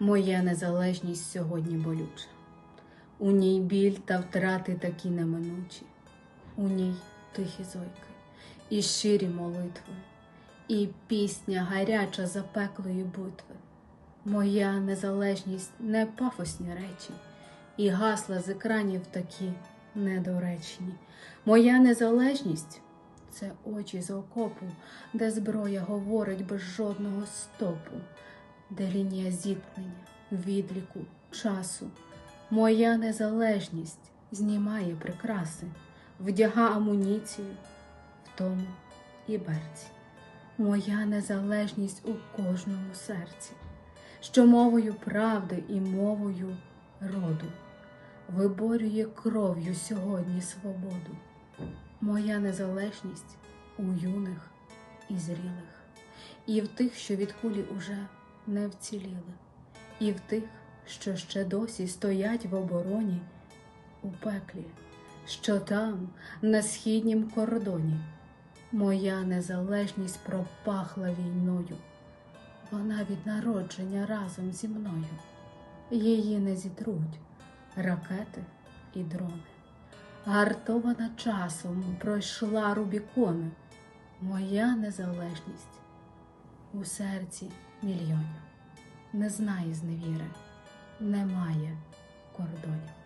Моя незалежність сьогодні болюча. У ній біль та втрати такі неминучі, у ній тихі зойки, і щирі молитви, і пісня гаряча запеклої битви. Моя незалежність не пафосні речі, і гасла з екранів такі недоречні. Моя незалежність це очі з окопу, де зброя говорить без жодного стопу, де лінія зіткнення, відліку, часу. Моя незалежність знімає прикраси, вдяга амуніцію, в тому і берці. Моя незалежність у кожному серці, що мовою правди і мовою роду виборює кров'ю сьогодні свободу. Моя незалежність у юних і зрілих, і в тих, що від кулі уже не вціліли, і в тих, що ще досі стоять в обороні у пеклі, що там, на східнім кордоні, моя незалежність пропахла війною. Вона від народження разом зі мною. Її не зітруть ракети і дрони. Гартована часом пройшла Рубікони. Моя незалежність у серці мільйонів. Не знає зневіри, немає кордонів.